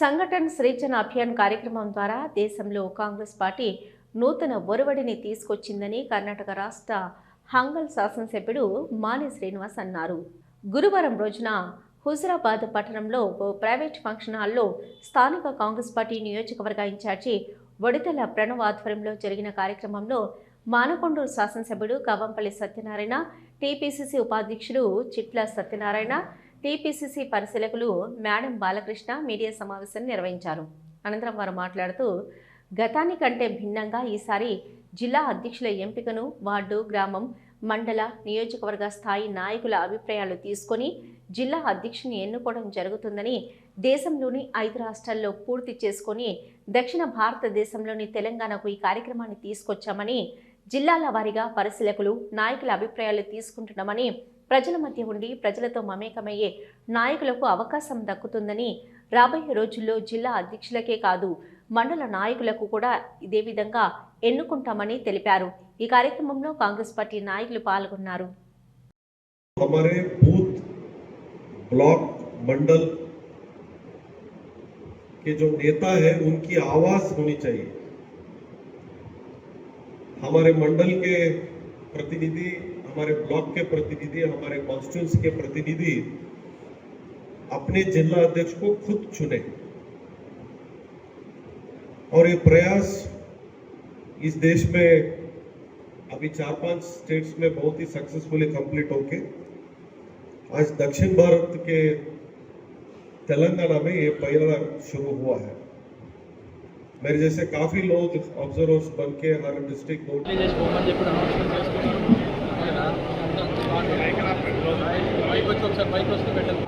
సంఘటన సృజన అభియాన్ కార్యక్రమం ద్వారా దేశంలో కాంగ్రెస్ పార్టీ నూతన ఒరవడిని తీసుకొచ్చిందని కర్ణాటక రాష్ట్ర హంగల్ శాసనసభ్యుడు మాని శ్రీనివాస్ అన్నారు. గురువారం రోజున హుజరాబాద్ పట్టణంలో ఓ ప్రైవేట్ ఫంక్షన్ హాల్లో స్థానిక కాంగ్రెస్ పార్టీ నియోజకవర్గ ఇన్ఛార్జి వడితల ప్రణవ్ ఆధ్వర్యంలో జరిగిన కార్యక్రమంలో మానకొండూరు శాసనసభ్యుడు కవంపల్లి సత్యనారాయణ టీపీసీసీ ఉపాధ్యక్షుడు చిట్ల సత్యనారాయణ టీపీసీసీ పరిశీలకులు మేడం బాలకృష్ణ మీడియా సమావేశం నిర్వహించారు. అనంతరం వారు మాట్లాడుతూ గతాని కంటే భిన్నంగా ఈసారి జిల్లా అధ్యక్షుల ఎంపికను వార్డు గ్రామం మండల నియోజకవర్గ స్థాయి నాయకుల అభిప్రాయాలు తీసుకొని జిల్లా అధ్యక్షుని ఎన్నుకోవడం జరుగుతుందని దేశంలోని ఐదు రాష్ట్రాల్లో పూర్తి చేసుకొని దక్షిణ భారతదేశంలోని తెలంగాణకు ఈ కార్యక్రమాన్ని తీసుకొచ్చామని జిల్లాల వారీగా పరిశీలకులు నాయకుల అభిప్రాయాలు తీసుకుంటున్నామని ప్రజల మధ్య ఉండి ప్రజలతో మమేకమయ్యే నాయకులకు అవకాశం దక్కుతుందని రాబోయే రోజుల్లో జిల్లా అధ్యక్షులకే కాదు మండల నాయకులకు కూడా ఇదే విధంగా ఎన్నుకుంటామని తెలిపారు ఈ కార్యక్రమంలో కాంగ్రెస్ పార్టీ నాయకులు పాల్గొన్నారు हमारे बूथ ब्लॉक मंडल के जो नेता है उनकी आवाज होनी चाहिए हमारे मंडल के प्रतिनिधि हमारे ब्लॉक के प्रतिनिधि, हमारे कॉन्स्टिट्यूंस के प्रतिनिधि अपने जिला अध्यक्ष को खुद चुने। और ये प्रयास इस देश में अभी चार पाँच स्टेट्स में बहुत ही सक्सेसफुली कंप्लीट होके, आज दक्षिण भारत के तेलंगाना में ये पहला शुरू हुआ है। मेरे जैसे काफ़ी लोग ऑब्जर्वर्स बन के हर डिस्ट्रिक्ट వచ్చి ఒకసారి పైకి వస్తే పెట్టదు